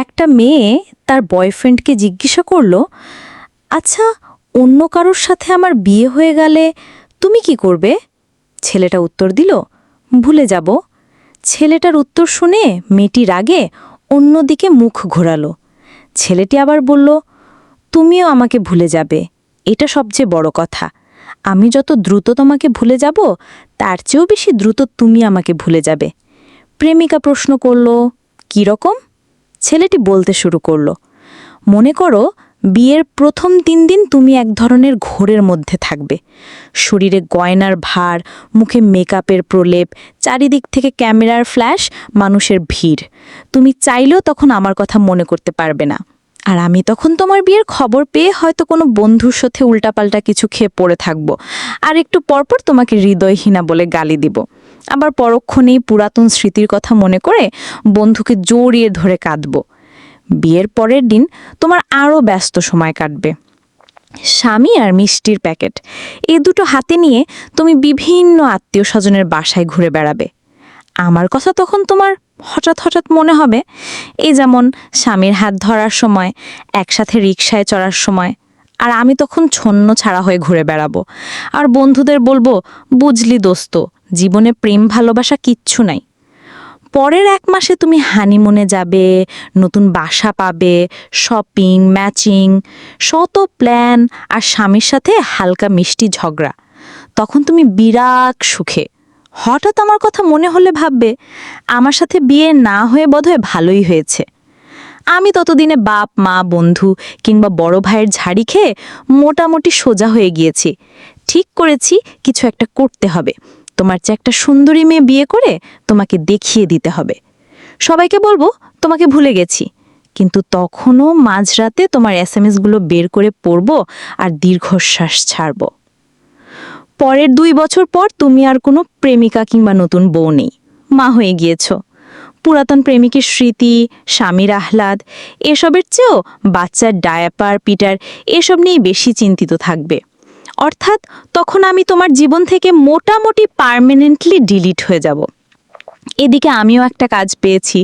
একটা মেয়ে তার বয়ফ্রেন্ডকে জিজ্ঞাসা করল আচ্ছা অন্য কারোর সাথে আমার বিয়ে হয়ে গেলে তুমি কি করবে? ছেলেটা উত্তর দিল, ভুলে যাব। ছেলেটার উত্তর শুনে মেয়েটি রাগে অন্যদিকে মুখ ঘোরালো। ছেলেটি আবার বলল, তুমিও আমাকে ভুলে যাবে, এটা সবচেয়ে বড় কথা। আমি যত দ্রুত তোমাকে ভুলে যাব, তার চেয়েও বেশি দ্রুত তুমি আমাকে ভুলে যাবে। প্রেমিকা প্রশ্ন করল, "কী রকম? ছেলেটি বলতে শুরু করল, মনে করো, বিয়ের প্রথম তিন দিন তুমি এক ধরনের ঘোরের মধ্যে থাকবে। শরীরে গয়নার ভার, মুখে মেকআপের প্রলেপ, চারিদিক থেকে ক্যামেরার ফ্ল্যাশ, মানুষের ভিড়। তুমি চাইলেও তখন আমার কথা মনে করতে পারবে না। আর আমি তখন তোমার বিয়ের খবর পেয়ে হয়তো কোনো বন্ধুর সাথে উল্টাপাল্টা কিছু খেয়ে পড়ে থাকব। আর একটু পরপর তোমাকে হৃদয়হীনা বলে গালি দিব। আবার পরক্ষণেই পুরাতন স্মৃতির কথা মনে করে বন্ধুকে জড়িয়ে ধরে কাঁদবো। বিয়ের পরের দিন তোমার আরও ব্যস্ত সময় কাটবে। স্বামী আর মিষ্টির প্যাকেট, এ দুটো হাতে নিয়ে তুমি বিভিন্ন আত্মীয় স্বজনের বাসায় ঘুরে বেড়াবে। আমার কথা তখন তোমার হঠাৎ হঠাৎ মনে হবে। এই যেমন স্বামীর হাত ধরার সময়, একসাথে রিক্সায় চড়ার সময়, আর আমি তখন ছন্ন ছাড়া হয়ে ঘুরে বেড়াবো। আর বন্ধুদের বলব, বুঝলি দোস্ত জীবনে প্রেম, ভালোবাসা কিচ্ছু নাই। পরের এক মাসে তুমি হানিমুনে যাবে, নতুন বাসা পাবে শপিং ম্যাচিং শত প্ল্যান আর স্বামীর সাথে হালকা মিষ্টি ঝগড়া। তখন তুমি বিরাট সুখে। হঠাৎ আমার কথা মনে হলে ভাববে, আমার সাথে বিয়ে না হয়ে বোধহয় ভালোই হয়েছে। আমি ততদিনে বাপ, মা, বন্ধু কিংবা বড় ভাইয়ের ঝাড়ি খেয়ে মোটামুটি সোজা হয়ে গিয়েছি। ঠিক করেছি, কিছু একটা করতে হবে। তোমার চেয়ে একটা সুন্দরী মেয়ে বিয়ে করে তোমাকে দেখিয়ে দিতে হবে। সবাইকে বলব, তোমাকে ভুলে গেছি। কিন্তু তখনও মাঝরাতে তোমার এস এম এসগুলো বের করে পড়ব আর দীর্ঘশ্বাস ছাড়ব। পরের দুই বছর পর তুমি আর কোনো প্রেমিকা কিংবা নতুন বউ নেই। মা হয়ে গিয়েছো। পুরাতন প্রেমিকের স্মৃতি, স্বামীর আহ্লাদ, এসবের চেয়েও বাচ্চার ডায়াপার, পিটার, এসব নিয়েই বেশি চিন্তিত থাকবে। অর্থাৎ তখন আমি তোমার জীবন থেকে মোটামুটি পার্মানেন্টলি ডিলিট হয়ে যাব। এদিকে আমিও একটা কাজ পেয়েছি,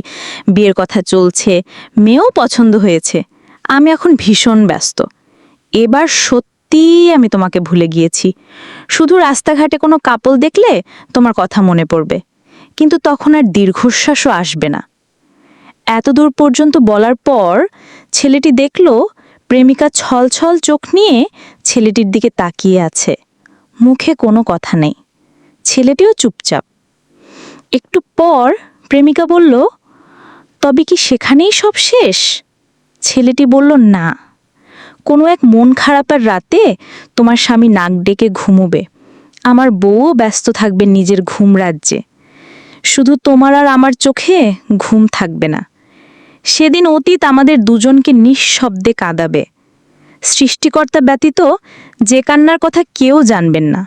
বিয়ের কথা চলছে, মেয়েও পছন্দ হয়েছে, আমি এখন ভীষণ ব্যস্ত। এবার সত্যিই আমি তোমাকে ভুলে গিয়েছি। শুধু রাস্তাঘাটে কোনো কাপল দেখলে তোমার কথা মনে পড়বে, কিন্তু তখন আর দীর্ঘশ্বাসও আসবে না। এতদূর পর্যন্ত বলার পর ছেলেটি দেখল প্রেমিকা ছলছল চোখ নিয়ে ছেলেটির দিকে তাকিয়ে আছে। মুখে কোনো কথা নেই। ছেলেটিও চুপচাপ। একটু পর প্রেমিকা বলল, তবে কি সেখানেই সব শেষ? ছেলেটি বলল, না। কোনো এক মন খারাপের রাতে তোমার স্বামী নাক ডেকে ঘুমোবে। আমার বউও ব্যস্ত থাকবে নিজের ঘুম রাজ্যে। শুধু তোমার আর আমার চোখে ঘুম থাকবে না। সেদিন অতীত আমাদের দুজনকে নিঃশব্দে কাঁদাবে। সৃষ্টিকর্তা ব্যতীত যে কান্নার কথা কেউ জানবেন না।